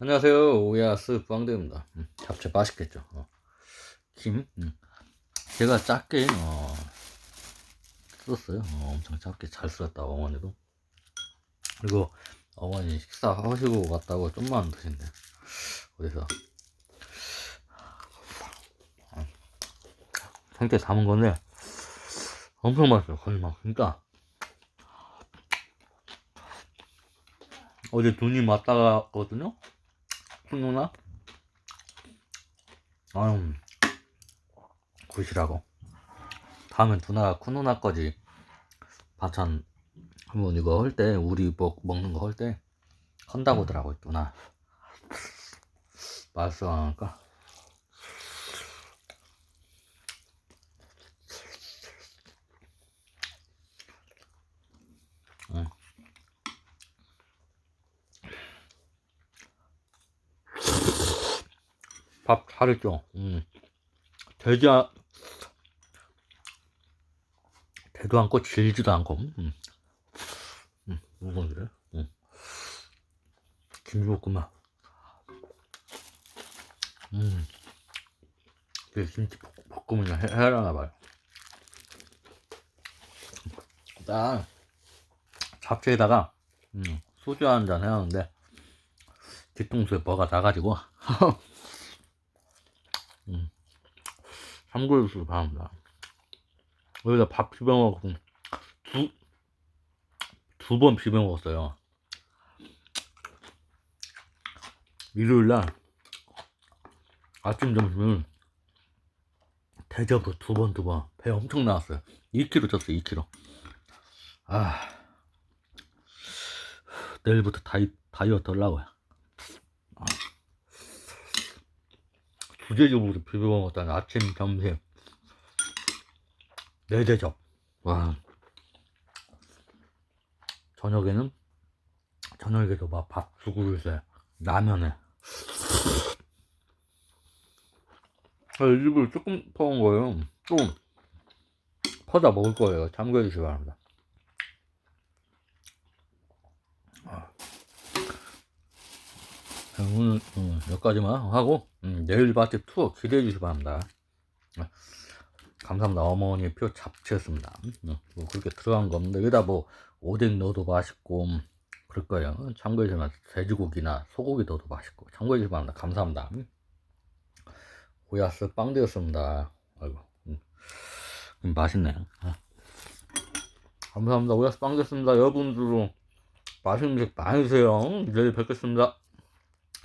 안녕하세요. 오야스 부황대입니다. 음, 잡채 맛있겠죠. 어. 김, 음. 제가 작게 어, 썼어요. 어, 엄청 작게 잘 쓸었다 어머니도. 그리고 어머니 식사 하시고 갔다고 좀만 드신대. 어디서? 아, 생태 담은 건데 엄청 맛있어요. 거의 막 진짜. 어제 눈이 맞다 갔거든요. 큰 누나? 아유, 굿이라고. 다음엔 누나가 큰 누나 거지. 반찬 한번 이거 할 때, 우리 먹, 먹는 거 할 때, 한다고 하더라고, 누나. 맛있어, 하니까. 밥 잘했죠. 음. 되지 않, 되도 않고 질지도 않고. 음. 음. 뭐가 그래? 음. 김치볶음밥. 음. 그 김치 볶- 볶음을 해, 해라나 봐요. 딱 잡채에다가 음, 소주 한 잔 해놨는데 뒤통수에 뭐가 나가지고 음. 삼그릇을 바랍니다. 여기다 밥 비벼 먹고 두, 두 번 비벼 먹었어요. 일요일날 아침 점심을 대접으로 두 번 두 번 배 엄청 나왔어요. 2kg 쪘어요. 2kg. 아 내일부터 다이, 다이어트 하려고요. 부재적으로 비벼 먹었다는 아침, 점심, 네 대접. 와. 저녁에는, 저녁에도 막밥두 그릇에, 라면에. 아, 일부러 조금 퍼온 거예요. 좀, 퍼다 먹을 거예요. 참고해 주시기 바랍니다. 오늘 음, 여기까지만 하고 음, 내일 바티 투어 기대해 주시기 바랍니다. 네. 감사합니다. 어머니 표 잡채였습니다. 음, 뭐 그렇게 들어간 거 없는데 여기다 뭐 오뎅 넣어도 맛있고 음, 그럴 거예요. 참고해 주시면 돼지고기나 소고기 넣어도 맛있고 참고해 주시기 바랍니다. 감사합니다. 음. 오야스 빵되었습니다. 아이고 음, 음, 맛있네요. 아. 감사합니다. 오야스 빵되었습니다. 여러분들도 맛있는 음식 많이 드세요. 내일 뵙겠습니다.